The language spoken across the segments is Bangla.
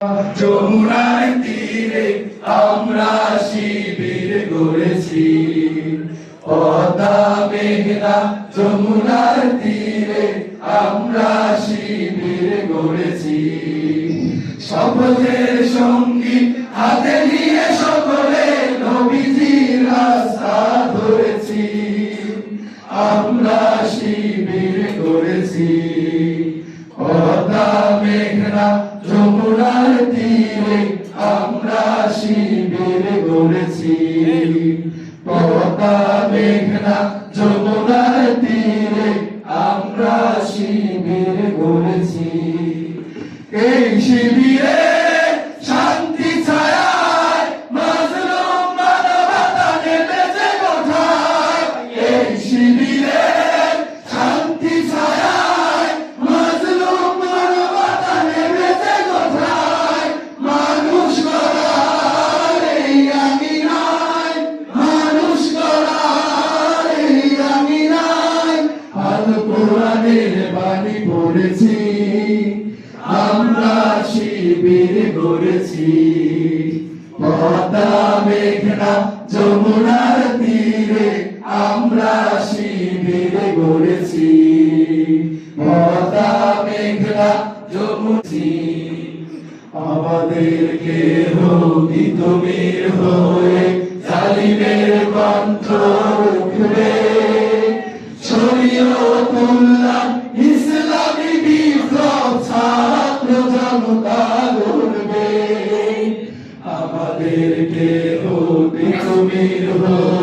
যমুনার তীরে আমরা শিবির গড়েছি পদা মেঘনা যমুনার তীরে আমরা শিবির গড়েছি শপথের সঙ্গী হাতে নিয়ে গড়েছি পদ্মা মেঘনা যমুনার তীরে আমরা শিবির গড়েছি এই শিবিরে কোরআনের বাণী পড়েছি। আমরা শিবির গড়েছি। পদ্মা মেঘনা যমুনার তীরে আমরা শিবির গড়েছি। পদ্মা মেঘনা যমুছি আমাদেরকে হতি তুমির হয়ে জনতা গড়বে আমাদেরকে তুমির হয়ে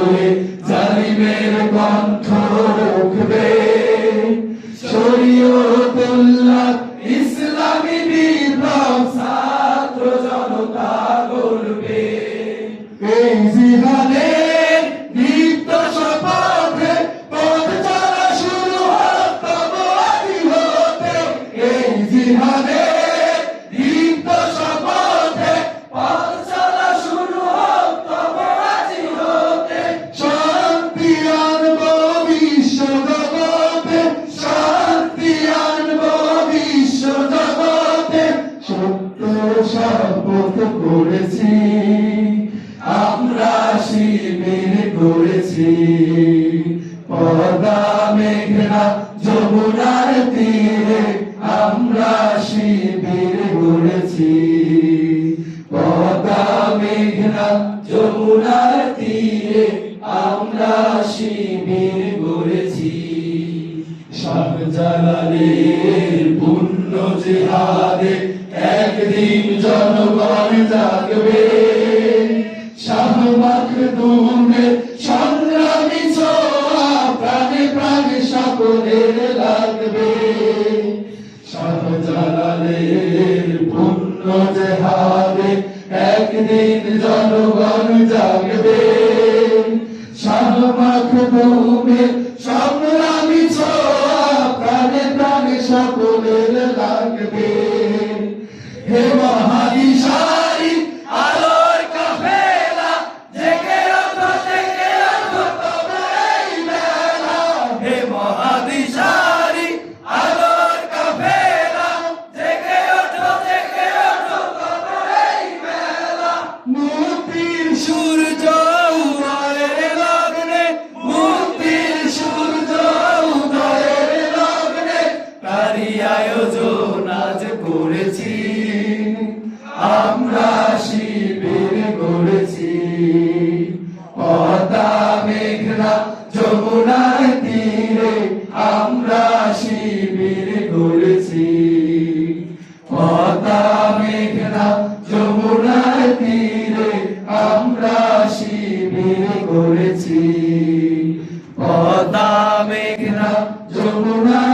আমরা শিবির গড়েছি। শাহজালালের পুণ্য জিহাদে একদিন জনগণ জাগবে। প্রাণে প্রাণে সকলের লাগবে। শাহজালালের পুণ্য জেহাদে একদিন জনগণ the করেছি, আমরা শিবির গড়েছি। পদ্মা মেঘনা যমুনার তীরে আমরা শিবির গড়েছি। পদ্মা মেঘনা যমুনার তীরে আমরা শিবির গড়েছি। পদ্মা মেঘনা যমুনা